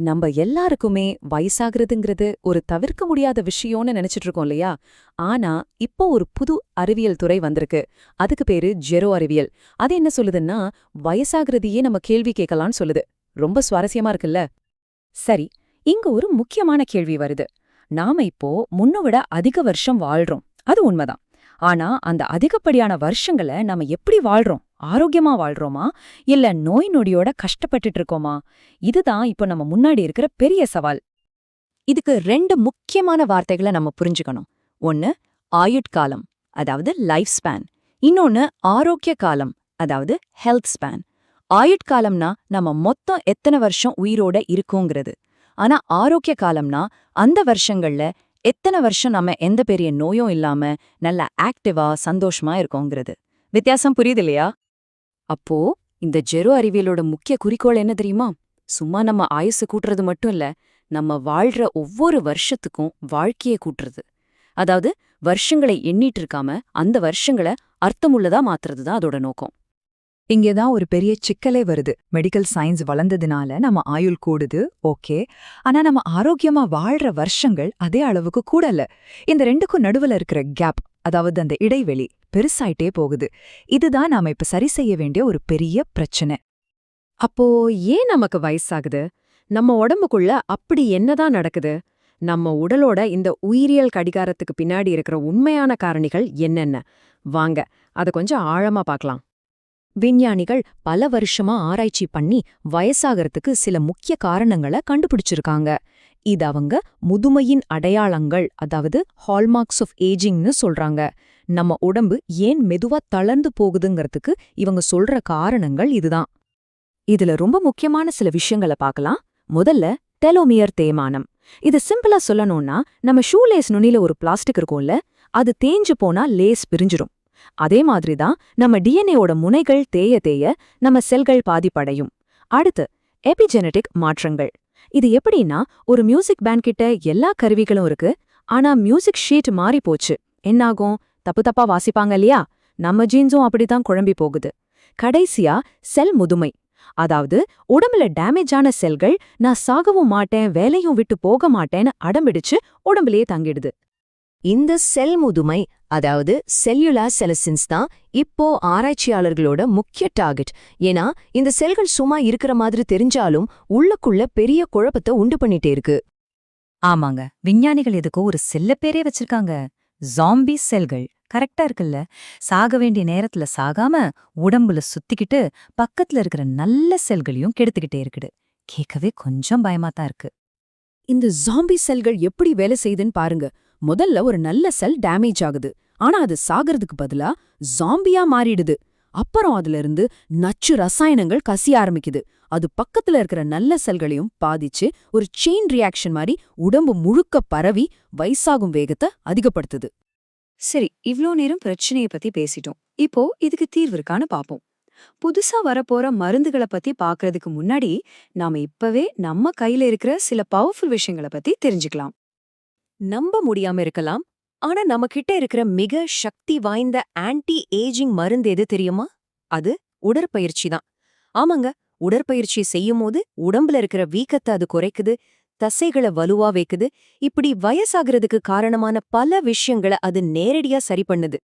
நம்ம எல்லாருக்குமே வயசாகிறதுங்கிறது ஒரு தவிர்க்க முடியாத விஷயம்னு நினைச்சிட்டு இருக்கோம் இல்லையா? ஆனா இப்போ ஒரு புது அறிவியல் துறை வந்திருக்கு. அதுக்கு பேரு ஜெரோ அறிவியல். அது என்ன சொல்லுதுன்னா வயசாகிறதையே நம்ம கேள்வி கேட்கலாம்னு சொல்லுது. ரொம்ப சுவாரஸ்யமா இருக்குல்ல? சரி இங்க ஒரு முக்கியமான கேள்வி வருது. நாம இப்போ முன்ன விட அதிக வருஷம் வாழ்றோம். அது உண்மைதான். ஆனா அந்த அதிகப்படியான வருஷங்களை நாம எப்படி வாழ்றோம்? ஆரோக்கியமா வாழ்றோமா? இல்ல நோய் நொடியோட கஷ்டப்பட்டுட்டு இருக்கோமா இதுதான் இப்போ நம்ம முன்னாடி இருக்கிற பெரிய சவால். இதுக்கு ரெண்டு முக்கியமான வார்த்தைகளை நம்ம புரிஞ்சுக்கணும். ஒன்னு ஆயுட்காலம் அதாவது லைஃப் ஸ்பேன். இன்னொன்னு ஆரோக்கிய காலம் அதாவது ஹெல்த் ஸ்பேன். ஆயுட்காலம்னா நம்ம மொத்தம் எத்தனை வருஷம் உயிரோட இருக்கோங்கிறது. ஆனா ஆரோக்கிய காலம்னா அந்த வருஷங்கள்ல எத்தனை வருஷம் நம்ம எந்த பெரிய நோயும் இல்லாம நல்ல ஆக்டிவா சந்தோஷமா இருக்கோங்கிறது. வித்தியாசம் புரியுது இல்லையா? அப்போ இந்த ஜெரோ அறிவியலோட முக்கிய குறிக்கோள் என்ன தெரியுமா? சும்மா நம்ம ஆயுசு கூட்டுறது மட்டும் இல்ல நம்ம வாழ்ற ஒவ்வொரு வருஷத்துக்கும் வாழ்க்கையை கூட்டுறது. அதாவது வருஷங்களை எண்ணிட்டு இருக்காம அந்த வருஷங்களை அர்த்தமுள்ளதா மாத்துறது தான் அதோட நோக்கம். இங்கேதான் ஒரு பெரிய சிக்கலே வருது. மெடிக்கல் சயின்ஸ் வளர்ந்ததுனால நம்ம ஆயுள் கூடுது ஓகே. ஆனா நம்ம ஆரோக்கியமா வாழ்ற வருஷங்கள் அதே அளவுக்கு கூடல இந்த ரெண்டுக்கும் நடுவுல இருக்கிற கேப் அதாவது அந்த இடைவெளி பெருசாயிட்டே போகுது. இதுதான் நாம இப்ப சரி செய்ய வேண்டிய ஒரு பெரிய பிரச்சனை. அப்போ ஏன் நமக்கு வயசாகுது? நம்ம உடம்புக்குள்ள அப்படி என்னதான் நடக்குது? நம்ம உடலோட இந்த உயிரியல் கடிகாரத்துக்கு பின்னாடி இருக்கிற உண்மையான காரணிகள் என்னென்ன? வாங்க அத கொஞ்சம் ஆழமா பார்க்கலாம். விஞ்ஞானிகள் பல வருஷமா ஆராய்ச்சி பண்ணி வயசாகறதுக்கு சில முக்கிய காரணங்களை கண்டுபிடிச்சிருக்காங்க. இது அவங்க முதுமையின் அடையாளங்கள் அதாவது ஹால்மார்க்ஸ் ஆஃப் ஏஜிங்னு சொல்றாங்க. நம்ம உடம்பு ஏன் மெதுவா தளர்ந்து போகுதுங்கிறதுக்கு இவங்க சொல்ற காரணங்கள் இதுதான். இதுல ரொம்ப முக்கியமான சில விஷயங்களை பார்க்கலாம். முதல்ல டெலோமியர் தேய்மானம். இது சிம்பிளா சொல்லணும்னா நம்ம ஷூ லேஸ் நுனில ஒரு பிளாஸ்டிக் இருக்கும்ல அது தேஞ்சு போனா லேஸ் பிரிஞ்சிரும். அதே மாதிரி தான் நம்ம டிஎன்ஏவோட முனைகள் தேய தேய நம்ம செல்கள் பாதிப்படையும். அடுத்து எபிஜெனடிக் மாற்றங்கள். இது எப்படின்னா ஒரு மியூசிக் பேண்ட் கிட்ட எல்லா கருவிகளும் இருக்கு. ஆனா மியூசிக் ஷீட் மாறி போச்சு. என்னாகும்? தப்பு தப்பா வாசிப்பாங்க இல்லையா? நம்ம ஜீன்ஸும் அப்படித்தான் குழம்பி போகுது. கடைசியா செல் முதுமை. அதாவது உடம்புல டேமேஜ் ஆன செல்கள் நான் சாகவும் மாட்டேன் வேலையும் விட்டு போக மாட்டேன்னு அடம்பிடிச்சு உடம்புலயே தங்கிடுது. இந்த செல் முதுமை அதாவது செல்யுலார் செலசின்ஸ் தான் இப்போ ஆராய்ச்சியாளர்களோட முக்கிய டார்கெட் ஏன்னா இந்த செல்கள் சும்மா இருக்கிற மாதிரி தெரிஞ்சாலும் உள்ளுக்குள்ள பெரிய குழப்பத்தை உண்டு பண்ணிட்டே இருக்கு. ஆமாங்க. விஞ்ஞானிகள் இதுக்கு ஒரு செல்ல பேரே வச்சிருக்காங்க. ஜாம்பி செல்கள் கரெக்டா இருக்குல்ல? சாக வேண்டிய நேரத்துல சாகாம உடம்புல சுத்திக்கிட்டு பக்கத்துல இருக்கிற நல்ல செல்களையும் கெடுத்துக்கிட்டே இருக்குது. கேட்கவே கொஞ்சம் பயமா தான் இருக்கு. இந்த ஜாம்பி செல்கள் எப்படி வேலை செய்யுதுன்னு பாருங்க. முதல்ல ஒரு நல்ல செல் டேமேஜ் ஆகுது. ஆனா அது சாகிறதுக்கு பதிலா ஜாம்பியா மாறிடுது. அப்புறம் அதுல இருந்து நச்சு ரசாயனங்கள் கசிய ஆரம்பிக்குது. அது பக்கத்துல இருக்கிற நல்ல செல்களையும் பாதிச்சு ஒரு செயின் ரியாக்ஷன் மாதிரி உடம்பு முழுக்க பரவி வயசாகும் வேகத்தை அதிகப்படுத்துது. சரி இவ்ளோ நேரம் பிரச்சனைய பத்தி பேசிட்டோம். இப்போ இதுக்கு தீர்வு இருக்கான்னு பாப்போம். புதுசா வரப்போற மருந்துகளை பத்தி பாக்குறதுக்கு முன்னாடி நாம இப்பவே நம்ம கையில இருக்கிற சில பவர்ஃபுல் விஷயங்களை பத்தி தெரிஞ்சுக்கலாம். நம்ப முடியாம இருக்கலாம் ஆனா நம்ம கிட்ட இருக்கிற மிக சக்தி வாய்ந்த ஆன்டி ஏஜிங் மருந்து எது தெரியுமா? அது உடற்பயிற்சி தான். ஆமாங்க உடற்பயிற்சி செய்யும் போது உடம்புல இருக்கிற வீக்கத்தை அது குறைக்குது தசைகளை வலுவா வைக்குது. இப்படி வயசாகிறதுக்கு காரணமான பல விஷயங்களை அது நேரடியா சரி பண்ணுது.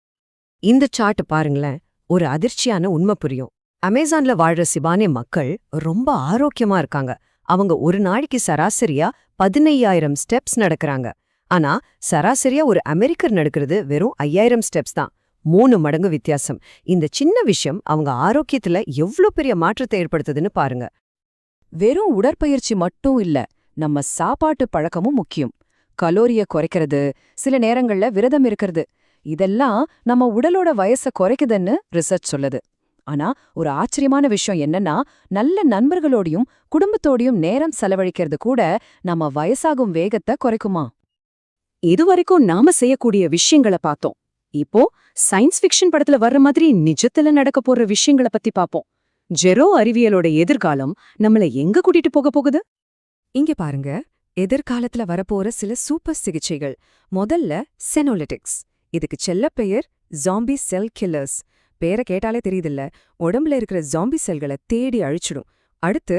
இந்த சார்ட் பாருங்களேன் ஒரு அதிர்ச்சியான உண்மை புரியும். அமேசான்ல வாழ்ற சிபானே மக்கள் ரொம்ப ஆரோக்கியமா இருக்காங்க. அவங்க ஒரு நாளைக்கு சராசரியா பதினையாயிரம் ஸ்டெப்ஸ் நடக்கறாங்க. ஆனா சராசரியா ஒரு அமெரிக்கர் நடக்கிறது வெறும் ஐயாயிரம் ஸ்டெப்ஸ் தான். மூணு மடங்கு வித்தியாசம். இந்த சின்ன விஷயம் அவங்க ஆரோக்கியத்துல எவ்ளோ பெரிய மாற்றத்தை ஏற்படுத்துதுன்னு பாருங்க. வெறும் உடற்பயிற்சி மட்டும் இல்ல நம்ம சாப்பாட்டு பழக்கமும் முக்கியம். கலோரிய குறைக்கிறது சில நேரங்கள்ல விரதம் இருக்கிறது இதெல்லாம் நம்ம உடலோட வயச குறைக்குதுன்னு ரிசர்ச் சொல்லுது. ஆனா ஒரு ஆச்சரியமான விஷயம் என்னன்னா நல்ல நண்பர்களோடையும் குடும்பத்தோடையும் நேரம் செலவழிக்கிறது கூட நம்ம வயசாகும் வேகத்தை குறைக்குமா? இதுவரைக்கும் நாம செய்யக்கூடிய விஷயங்களை பார்த்தோம். இப்போ சயின்ஸ் ஃபிக்ஷன் படத்துல வர்ற மாதிரி நிஜத்துல நடக்க போற விஷயங்களை பத்தி பாப்போம். ஜெரோ அறிவியலோட எதிர்காலம் நம்மள எங்க கூட்டிட்டு போக போகுது? இங்க பாருங்க எதிர்காலத்துல வரப்போற சில சூப்பர் சிகிச்சைகள். முதல்ல செனோலிட்டிக்ஸ் இதுக்கு செல்ல பெயர் ஜாம்பி செல் கில்லர்ஸ் பேரை கேட்டாலே தெரியுதில்ல உடம்புல இருக்கிற ஜாம்பி செல்களை தேடி அழிச்சிடும். அடுத்து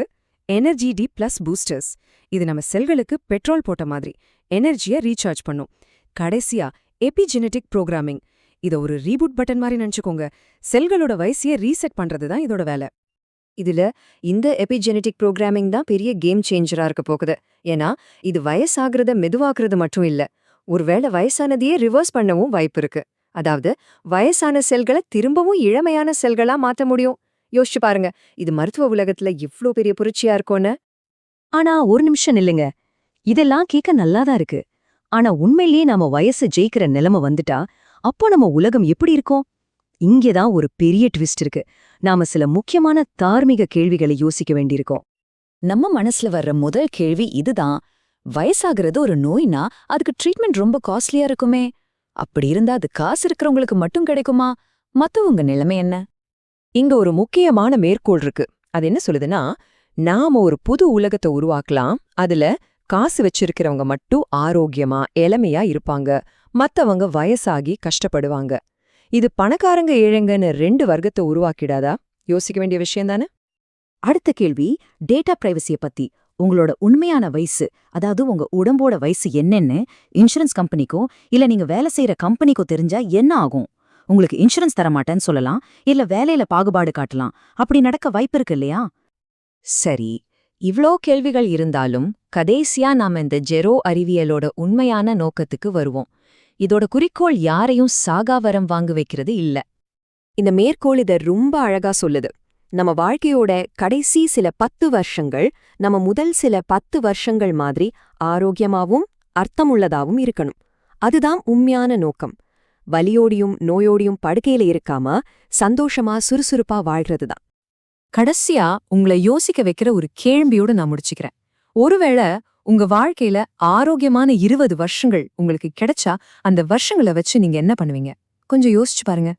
எனர்ஜி டி பிளஸ் பூஸ்டர்ஸ் இது நம்ம செல்களுக்கு பெட்ரோல் போட்ட மாதிரி. எனர்ஜியை ரீசார்ஜ் பண்ணும். கடைசியா எபிஜெனடிக் ப்ரோக்ராமிங் இத ஒரு ரீபூட் பட்டன் மாதிரி நினைச்சுக்கோங்க. செல்களோட வயசைய ரீசெட் பண்றது தான் இதோட வேலை. இதுல இந்த எபிஜெனடிக் ப்ரோக்ராமிங் தான் பெரிய கேம் சேஞ்சரா இருக்க போகுது. ஏன்னா இது வயசாகிறத மெதுவாக்குறது மட்டும் இல்ல. ஒருவேளை வயசானதையே ரிவர்ஸ் பண்ணவும் வாய்ப்பு இருக்கு. அதாவது வயசான செல்களை திரும்பவும் இளமையான செல்களா மாத்த முடியும். யோசிச்சு பாருங்க இது மருத்துவ உலகத்துல இவ்ளோ பெரிய புரட்சியா இருக்கும்னு. ஆனா ஒரு நிமிஷம் இல்லைங்க இதெல்லாம் கேட்க நல்லாதான் இருக்கு. ஆனா உண்மையிலேயே நாம வயசு ஜெயிக்கிற நிலைமை வந்துட்டா அப்போ நம்ம உலகம் எப்படி இருக்கும்? இங்கேதான் ஒரு பெரிய ட்விஸ்ட் இருக்கு. நாம சில முக்கியமான தார்மீக கேள்விகளை யோசிக்க வேண்டியிருக்கோம். நம்ம மனசுல வர்ற முதல் கேள்வி இதுதான். வயசாகிறது ஒரு நோய்னா அதுக்கு ட்ரீட்மெண்ட் ரொம்ப காஸ்ட்லியா இருக்குமே. அப்படி இருந்தா அது காசு இருக்கிறவங்களுக்கு மட்டும் கிடைக்குமா? மத்தவங்க நிலைமை என்ன? இங்க ஒரு முக்கியமான மேற்கோள் இருக்கு. அது என்ன சொல்லுதுன்னா நாம ஒரு புது உலகத்தை உருவாக்கலாம். அதுல காசு வச்சிருக்கிறவங்க மட்டும் ஆரோக்கியமா இளமையா இருப்பாங்க. மத்தவங்க வயசாகி கஷ்டப்படுவாங்க. இது பணக்காரங்க ஏழைங்கன்னு ரெண்டு வர்க்கத்தை உருவாக்கிடாதா? யோசிக்க வேண்டிய விஷயம் தானே? அடுத்த கேள்வி டேட்டா பிரைவசிய பத்தி. உங்களோட உண்மையான வயசு அதாவது உங்க உடம்போட வயசு என்னன்னு இன்சூரன்ஸ் கம்பெனிக்கோ இல்ல நீங்க வேலை செய்யற கம்பெனிக்கோ தெரிஞ்சா என்ன ஆகும்? உங்களுக்கு இன்சூரன்ஸ் தர மாட்டேன்னு சொல்லலாம் இல்ல வேலையில பாகுபாடு காட்டலாம். அப்படி நடக்க வாய்ப்பு இருக்கு இல்லையா? சரி இவ்ளோ கேள்விகள் இருந்தாலும் கடைசியா நாம இந்த ஜெரோ அறிவியலோட உண்மையான நோக்கத்துக்கு வருவோம். இதோட குறிக்கோள் யாரையும் சாகாவரம் வாங்கு வைக்கிறது இல்ல. இந்த மேற்கோள் இத ரொம்ப அழகா சொல்லுது. நம்ம வாழ்க்கையோட கடைசி சில பத்து வருஷங்கள் நம்ம முதல் சில பத்து வருஷங்கள் மாதிரி ஆரோக்கியமாவும் அர்த்தமுள்ளதாவும் இருக்கணும். அதுதான் உண்மையான நோக்கம். வலியோடியும் நோயோடியும் படுக்கையில இருக்காம சந்தோஷமா சுறுசுறுப்பா வாழ்றதுதான். கடைசியா உங்களை யோசிக்க வைக்கிற ஒரு கேள்வியோட நான் முடிச்சுக்கிறேன். ஒருவேளை உங்க வாழ்க்கையில ஆரோக்கியமான இருபது வருஷங்கள் உங்களுக்கு கிடைச்சா அந்த வருஷங்களை வச்சு நீங்க என்ன பண்ணுவீங்க? கொஞ்சம் யோசிச்சு பாருங்க.